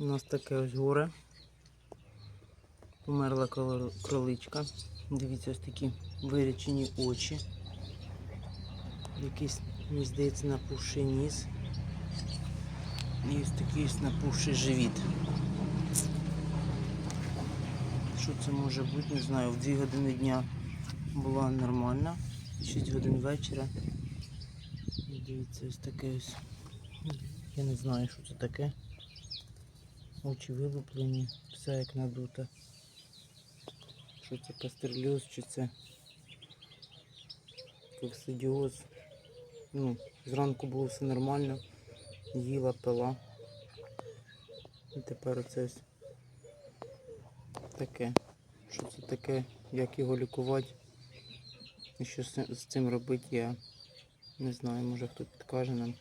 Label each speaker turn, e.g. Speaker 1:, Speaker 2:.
Speaker 1: У нас таке ось горе. Померла кроличка. Дивіться, ось такі вирічені очі. Якийсь, мені здається, напухший ніс. І ось такий ось напухший живіт. Що це може бути, не знаю. В 2 години дня була нормальна. 6 годин вечора. Дивіться, ось таке ось. Я не знаю, що це таке. Очі вилуплені, все як надуто. Що це пастерльоз, чи це коксидіоз. Ну, зранку було все нормально. Їла, пила. І тепер оце ось таке. Що це таке, як його лікувати? І що з цим- робити, я не знаю, може хто підкаже нам.